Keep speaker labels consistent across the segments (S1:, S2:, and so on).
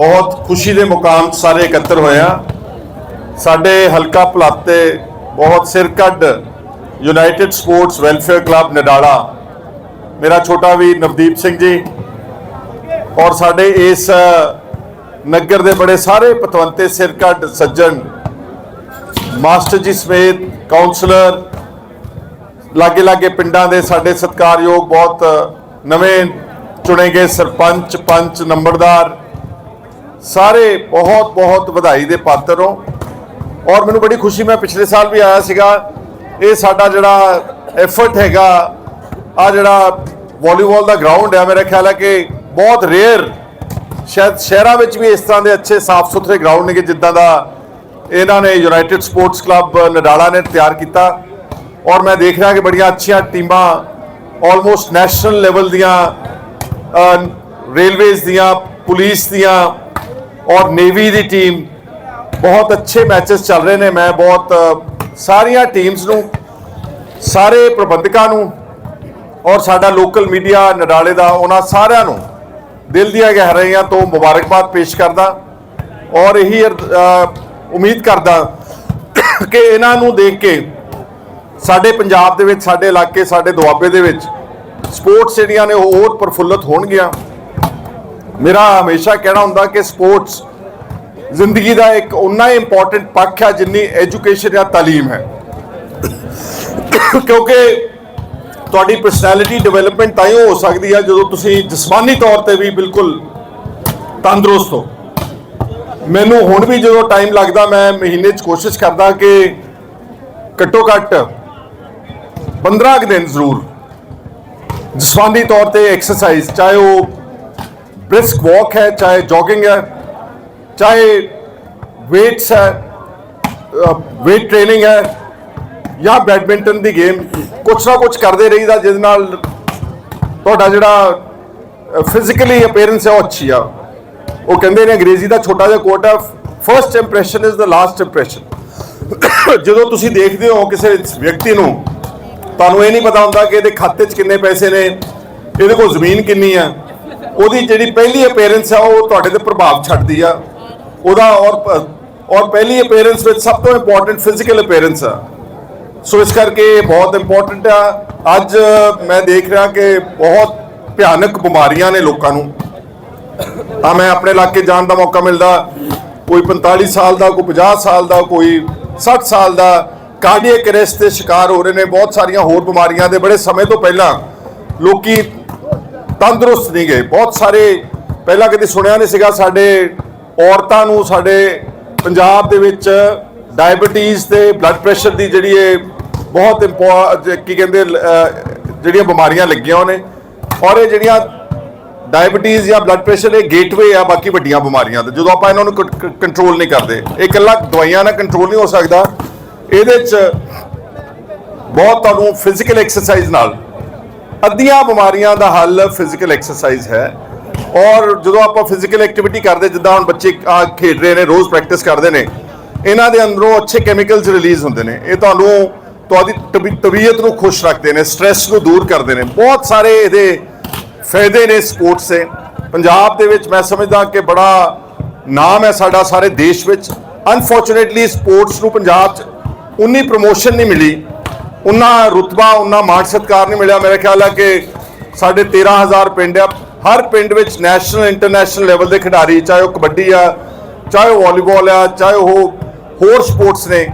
S1: ਬਹੁਤ ਖੁਸ਼ੀ ਦੇ ਮੁਕਾਮ 'ਚ ਸਾਰੇ ਇਕੱਤਰ ਹੋਏ ਆ। ਸਾਡੇ ਹਲਕਾ ਭਲਾਤੇ ਬਹੁਤ ਸਿਰ ਕੱਢ United Sports Welfare Club Nadala. ਮੇਰਾ ਛੋਟਾ ਵੀ ਨਵਦੀਪ ਸਿੰਘ ਜੀ ਔਰ ਸਾਡੇ ਇਸ ਨਗਰ ਦੇ ਬੜੇ ਸਾਰੇ ਪਤਵੰਤੇ ਸਿਰ ਕੱਢ ਸੱਜਣ ਮਾਸਟਰ ਜੀ ਸਮੇਤ ਕਾਉਂਸਲਰ ਲਾਗੇ ਲਾਗੇ ਪਿੰਡਾਂ ਦੇ ਸਾਡੇ ਸਤਿਕਾਰਯੋਗ ਬਹੁਤ ਨਵੇਂ ਚੁਣੇ ਗਏ ਸਰਪੰਚ, ਪੰਚ, ਨੰਬਰਦਾਰ ਸਾਰੇ ਬਹੁਤ ਬਹੁਤ ਵਧਾਈ ਦੇ ਪਾਤਰ ਹੋ। ਔਰ ਮੈਨੂੰ ਬੜੀ ਖੁਸ਼ੀ, ਮੈਂ ਪਿਛਲੇ ਸਾਲ ਵੀ ਆਇਆ ਸੀਗਾ। ਇਹ ਸਾਡਾ ਜਿਹੜਾ ਐਫਰਟ ਹੈਗਾ, ਆ ਜਿਹੜਾ ਵਾਲੀਬਾਲ ਦਾ ਗਰਾਊਂਡ ਹੈ, ਮੇਰਾ ਖਿਆਲ ਹੈ ਕਿ ਬਹੁਤ ਰੇਅਰ ਸ਼ਾਇਦ ਸ਼ਹਿਰਾਂ ਵਿੱਚ ਵੀ ਇਸ ਤਰ੍ਹਾਂ ਦੇ ਅੱਛੇ ਸਾਫ਼ ਸੁਥਰੇ ਗਰਾਊਂਡ ਨੇ ਕਿ ਜਿੱਦਾਂ ਦਾ ਇਹਨਾਂ ਨੇ ਯੂਨਾਈਟਿਡ ਸਪੋਰਟਸ ਕਲੱਬ ਨਡਾਲਾ ਨੇ ਤਿਆਰ ਕੀਤਾ। ਔਰ ਮੈਂ ਦੇਖ ਰਿਹਾ ਕਿ ਬੜੀਆਂ ਅੱਛੀਆਂ ਟੀਮਾਂ ਆਲਮੋਸਟ ਨੈਸ਼ਨਲ ਲੈਵਲ ਦੀਆਂ ਰੇਲਵੇਜ਼ ਦੀਆਂ, ਪੁਲਿਸ ਦੀਆਂ ਔਰ ਨੇਵੀ ਦੀ ਟੀਮ ਬਹੁਤ ਅੱਛੇ ਮੈਚਸ ਚੱਲ ਰਹੇ ਨੇ। ਮੈਂ ਬਹੁਤ ਸਾਰੀਆਂ ਟੀਮਸ ਨੂੰ, ਸਾਰੇ ਪ੍ਰਬੰਧਕਾਂ ਨੂੰ ਔਰ ਸਾਡਾ ਲੋਕਲ ਮੀਡੀਆ ਨਡਾਲੇ ਦਾ, ਉਹਨਾਂ ਸਾਰਿਆਂ ਨੂੰ ਦਿਲ ਦੀਆਂ ਗਹਿਰਾਈਆਂ ਤੋਂ ਮੁਬਾਰਕਬਾਦ ਪੇਸ਼ ਕਰਦਾ ਔਰ ਇਹੀ ਉਮੀਦ ਕਰਦਾ ਕਿ ਇਹਨਾਂ ਨੂੰ ਦੇਖ ਕੇ ਸਾਡੇ ਪੰਜਾਬ ਦੇ ਵਿੱਚ, ਸਾਡੇ ਇਲਾਕੇ, ਸਾਡੇ ਦੁਆਬੇ ਦੇ ਵਿੱਚ ਸਪੋਰਟਸ ਜਿਹੜੀਆਂ ਨੇ ਉਹ ਹੋਰ ਪ੍ਰਫੁੱਲਤ ਹੋਣਗੀਆਂ। ਮੇਰਾ ਹਮੇਸ਼ਾ ਕਹਿਣਾ ਹੁੰਦਾ ਕਿ ਸਪੋਰਟਸ ਜ਼ਿੰਦਗੀ ਦਾ ਇੱਕ ਉਨਾ ਹੀ ਇੰਪੋਰਟੈਂਟ ਪੱਖ ਹੈ ਜਿੰਨੀ ਐਜੂਕੇਸ਼ਨ ਜਾਂ ਤਾਲੀਮ ਹੈ। ਕਿਉਂਕਿ ਤੁਹਾਡੀ ਪਰਸਨੈਲਿਟੀ ਡਿਵੈਲਪਮੈਂਟ ਤਾਂ ਹੀ ਹੋ ਸਕਦੀ ਹੈ ਜਦੋਂ ਤੁਸੀਂ ਜਿਸਮਾਨੀ ਤੌਰ ਤੇ ਵੀ ਬਿਲਕੁਲ ਤੰਦਰੁਸਤ ਹੋ। ਮੈਨੂੰ ਹੁਣ ਵੀ ਜਦੋਂ ਟਾਈਮ ਲੱਗਦਾ ਮੈਂ ਮਹੀਨੇ 'ਚ ਕੋਸ਼ਿਸ਼ ਕਰਦਾ ਕਿ ਘੱਟੋ ਘੱਟ 15 ਕੁ ਦਿਨ ਜ਼ਰੂਰ ਜਿਸਮਾਨੀ ਤੌਰ ਤੇ ਐਕਸਰਸਾਈਜ਼ ਚਾਹੇ ਉਹ ਬ੍ਰਿਸਕ ਵਾਕ ਹੈ ਚਾਹੇ ਜੋਗਿੰਗ ਹੈ ਚਾਹੇ weights ਹੈ ਵੇਟ ਟ੍ਰੇਨਿੰਗ ਹੈ ਜਾਂ ਬੈਡਮਿੰਟਨ ਦੀ ਗੇਮ ਕੁਛ ਨਾ ਕੁਛ ਕਰਦੇ ਰਹੀਦਾ ਜਿਸ ਨਾਲ ਤੁਹਾਡਾ ਜਿਹੜਾ ਫਿਜ਼ੀਕਲੀ ਅਪੀਅਰੈਂਸ ਹੈ ਉਹ ਅੱਛੀ ਆ ਉਹ ਕਹਿੰਦੇ ਨੇ ਅੰਗਰੇਜ਼ੀ ਦਾ ਛੋਟਾ ਜਿਹਾ ਕੋਟ ਹੈ first impression is the last impression ਜਦੋਂ ਤੁਸੀਂ ਦੇਖਦੇ ਹੋ ਕਿਸੇ ਵਿਅਕਤੀ ਨੂੰ ਤੁਹਾਨੂੰ ਇਹ ਨਹੀਂ ਪਤਾ ਹੁੰਦਾ ਕਿ ਇਹਦੇ ਖਾਤੇ 'ਚ ਕਿੰਨੇ ਪੈਸੇ ਨੇ ਇਹਦੇ ਕੋਲ ਜ਼ਮੀਨ ਕਿੰਨੀ ਆ ਉਹਦੀ ਜਿਹੜੀ ਪਹਿਲੀ ਅਪੀਅਰੈਂਸ ਆ, ਉਹ ਤੁਹਾਡੇ ਤੇ ਪ੍ਰਭਾਵ ਛੱਡਦੀ ਆ। ਉਹਦਾ ਔਰ ਔਰ ਪਹਿਲੀ ਅਪੀਅਰੈਂਸ ਵਿੱਚ ਸਭ ਤੋਂ ਇੰਪੋਰਟੈਂਟ ਫਿਜ਼ੀਕਲ ਅਪੀਅਰੈਂਸ ਆ। ਸੋ ਇਸ ਕਰਕੇ ਇਹ ਬਹੁਤ ਇੰਪੋਰਟੈਂਟ ਆ। ਅੱਜ ਮੈਂ ਦੇਖ ਰਿਹਾ ਕਿ ਬਹੁਤ ਭਿਆਨਕ ਬਿਮਾਰੀਆਂ ਨੇ ਲੋਕਾਂ ਨੂੰ। ਆ ਮੈਂ ਆਪਣੇ ਇਲਾਕੇ ਜਾਣ ਦਾ ਮੌਕਾ ਮਿਲਦਾ। ਕੋਈ 45 ਸਾਲ ਦਾ, ਕੋਈ 50 ਸਾਲ ਦਾ, ਕੋਈ 60 ਸਾਲ ਦਾ ਕਾਰਡੀਅਕ ਅਰੈਸਟ ਦੇ ਸ਼ਿਕਾਰ ਹੋ ਰਹੇ ਨੇ। ਬਹੁਤ ਸਾਰੀਆਂ ਹੋਰ ਬਿਮਾਰੀਆਂ ਦੇ। ਬੜੇ ਸਮੇਂ ਤੋਂ ਪਹਿਲਾਂ ਲੋਕੀ ਤੰਦਰੁਸਤ ਨਹੀਂ ਗਏ। ਬਹੁਤ ਸਾਰੇ ਪਹਿਲਾਂ ਕਦੇ ਸੁਣਿਆ ਨਹੀਂ ਸੀਗਾ ਸਾਡੇ ਔਰਤਾਂ ਨੂੰ ਸਾਡੇ ਪੰਜਾਬ ਦੇ ਵਿੱਚ ਡਾਇਬੀਟੀਜ਼ ਤੇ ਬਲੱਡ ਪ੍ਰੈਸ਼ਰ ਦੀ ਜਿਹੜੀ ਇਹ ਬਹੁਤ ਇੰਪੋ- ਕੀ ਕਹਿੰਦੇ ਜਿਹੜੀਆਂ ਬਿਮਾਰੀਆਂ ਲੱਗੀਆਂ ਨੇ ਔਰ ਇਹ ਜਿਹੜੀਆਂ ਡਾਇਬੀਟੀਜ਼ ਜਾਂ ਬਲੱਡ ਪ੍ਰੈਸ਼ਰ ਇਹ ਗੇਟਵੇ ਆ ਬਾਕੀ ਵੱਡੀਆਂ ਬਿਮਾਰੀਆਂ 'ਤੇ। ਜਦੋਂ ਆਪਾਂ ਇਹਨਾਂ ਨੂੰ ਕੰਟਰੋਲ ਨਹੀਂ ਕਰਦੇ। ਇਹ ਇਕੱਲਾ ਦਵਾਈਆਂ ਨਾਲ ਕੰਟਰੋਲ ਨਹੀਂ ਹੋ ਸਕਦਾ। ਇਹਦੇ 'ਚ ਬਹੁਤ ਤੁਹਾਨੂੰ ਫਿਜ਼ੀਕਲ ਐਕਸਰਸਾਈਜ਼ ਨਾਲ ਅੱਧੀਆਂ ਬਿਮਾਰੀਆਂ ਦਾ ਹੱਲ ਫਿਜ਼ੀਕਲ ਐਕਸਰਸਾਈਜ਼ ਹੈ। ਔਰ ਜਦੋਂ ਆਪਾਂ ਫਿਜ਼ੀਕਲ ਐਕਟੀਵਿਟੀ ਕਰਦੇ, ਜਿੱਦਾਂ ਹੁਣ ਬੱਚੇ ਆ ਖੇਡ ਰਹੇ ਨੇ, ਰੋਜ਼ ਪ੍ਰੈਕਟਿਸ ਕਰਦੇ ਨੇ, ਇਹਨਾਂ ਦੇ ਅੰਦਰੋਂ ਅੱਛੇ ਕੈਮੀਕਲਸ ਰਿਲੀਜ਼ ਹੁੰਦੇ ਨੇ। ਇਹ ਤੁਹਾਨੂੰ ਤੁਹਾਡੀ ਤਬੀ- ਤਬੀਅਤ ਨੂੰ ਖੁਸ਼ ਰੱਖਦੇ ਨੇ ਸਟ੍ਰੈਸ ਨੂੰ ਦੂਰ ਕਰਦੇ ਨੇ। ਬਹੁਤ ਸਾਰੇ ਇਹਦੇ ਫਾਇਦੇ ਨੇ ਸਪੋਰਟਸ ਦੇ। ਪੰਜਾਬ ਦੇ ਵਿੱਚ ਮੈਂ ਸਮਝਦਾ ਕਿ ਬੜਾ ਨਾਮ ਹੈ ਸਾਡਾ ਸਾਰੇ ਦੇਸ਼ ਵਿੱਚ। ਅਨਫੋਰਚੂਨੇਟਲੀ ਸਪੋਰਟਸ ਨੂੰ ਪੰਜਾਬ 'ਚ ਉਨੀ ਪ੍ਰੋਮੋਸ਼ਨ ਨਹੀਂ ਮਿਲੀ। ਉਨਾ ਰੁਤਬਾ ਉਨਾ ਮਾਣ ਸਤਿਕਾਰ ਨਹੀਂ ਮਿਲਿਆ। ਮੇਰੇ ਖਿਆਲ ਹੈ ਕਿ ਸਾਡੇ 13000 ਪਿੰਡ ਆ। ਹਰ ਪਿੰਡ ਵਿੱਚ ਨੈਸ਼ਨਲ ਇੰਟਰਨੈਸ਼ਨਲ ਲੈਵਲ ਦੇ ਖਿਡਾਰੀ, ਚਾਹੇ ਉਹ ਕਬੱਡੀ ਆ, ਚਾਹੇ ਉਹ ਵਾਲੀਬਾਲ ਆ, ਚਾਹੇ ਉਹ ਹੋਰ ਸਪੋਰਟਸ ਨੇ,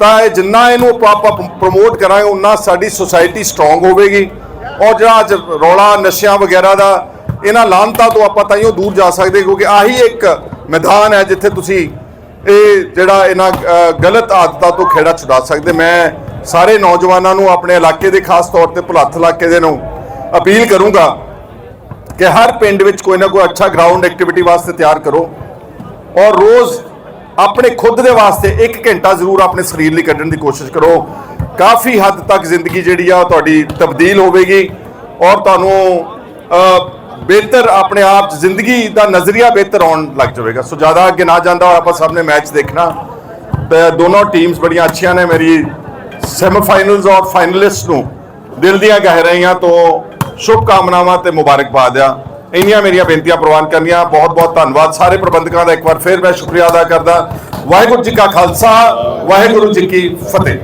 S1: ਤਾਂ ਇਹ ਜਿੰਨਾ ਇਹਨੂੰ ਆਪਾਂ ਆਪਾਂ ਪ੍ਰਮੋਟ ਕਰਾਂਗੇ, ਉਨਾ ਸਾਡੀ ਸੁਸਾਇਟੀ ਸਟਰੋਂਗ ਹੋਵੇਗੀ। ਔਰ ਜਿਹੜਾ ਅੱਜ ਰੌਲਾ, ਨਸ਼ਿਆਂ ਵਗੈਰਾ ਦਾ, ਇਹਨਾਂ ਲਾਂਤਾਂ ਤੋਂ ਆਪਾਂ ਤਾਈਓ ਦੂਰ ਜਾ ਸਕਦੇ, ਕਿਉਂਕਿ ਆਹੀ ਇੱਕ ਮੈਦਾਨ ਹੈ ਜਿੱਥੇ ਤੁਸੀਂ ਇਹ ਜਿਹੜਾ ਇਹਨਾਂ ਗਲਤ ਆਦਤਾਂ ਤੋਂ ਖੇੜਾ ਛੁਡਾ ਸਕਦੇ। ਮੈਂ ਸਾਰੇ ਨੌਜਵਾਨਾਂ ਨੂੰ ਆਪਣੇ ਇਲਾਕੇ ਦੇ ਖਾਸ ਤੌਰ ਤੇ ਭੁਲੱਥ ਇਲਾਕੇ ਦੇ ਨੂੰ ਅਪੀਲ ਕਰੂੰਗਾ ਕਿ ਹਰ ਪਿੰਡ ਵਿੱਚ ਕੋਈ ਨਾ ਕੋਈ ਅੱਛਾ ਗਰਾਊਂਡ ਐਕਟੀਵਿਟੀ ਵਾਸਤੇ ਤਿਆਰ ਕਰੋ ਔਰ ਰੋਜ਼ ਆਪਣੇ ਖੁਦ ਦੇ ਵਾਸਤੇ 1 ਘੰਟਾ ਜ਼ਰੂਰ ਆਪਣੇ ਸਰੀਰ ਲਈ ਕੱਢਣ ਦੀ ਕੋਸ਼ਿਸ਼ ਕਰੋ। ਕਾਫੀ ਹੱਦ ਤੱਕ ਜ਼ਿੰਦਗੀ ਜਿਹੜੀ ਆ ਉਹ ਤੁਹਾਡੀ ਤਬਦੀਲ ਹੋਵੇਗੀ ਔਰ ਤੁਹਾਨੂੰ ਬਿਹਤਰ ਆਪਣੇ ਆਪ 'ਚ ਜ਼ਿੰਦਗੀ ਦਾ ਨਜ਼ਰੀਆ ਬਿਹਤਰ ਆਉਣ ਲੱਗ ਜਾਵੇਗਾ। ਸੋ ਜ਼ਿਆਦਾ ਅੱਗੇ ਨਾ ਜਾਂਦਾ ਹੋਇਆ ਆਪਾਂ ਸਭ ਨੇ ਮੈਚ ਦੇਖਣਾ। ਤੇ ਦੋਨੋਂ ਟੀਮਸ ਬੜੀਆਂ ਅੱਛੀਆਂ ਨੇ। ਮੇਰੀ ਸੈਮੀਫਾਈਨਲਸ ਔਰ ਫਾਈਨਲਿਸਟ ਨੂੰ ਦਿਲ ਦੀਆਂ ਗਹਿਰਾਈਆਂ ਤੋਂ ਸ਼ੁਭ ਕਾਮਨਾਵਾਂ ਤੇ ਮੁਬਾਰਕਬਾਦ ਆ ਇੰਨੀਆਂ ਮੇਰੀਆਂ ਬੇਨਤੀਆਂ ਪ੍ਰਵਾਨ ਕਰਨੀਆਂ। ਬਹੁਤ ਬਹੁਤ ਧੰਨਵਾਦ। ਸਾਰੇ ਪ੍ਰਬੰਧਕਾਂ ਦਾ ਇੱਕ ਵਾਰ ਫਿਰ ਮੈਂ ਸ਼ੁਕਰੀਆ ਅਦਾ ਕਰਦਾ। ਵਾਹਿਗੁਰੂ ਜੀ ਕਾ ਖਾਲਸਾ, ਵਾਹਿਗੁਰੂ ਜੀ ਕੀ ਫਤਿਹ।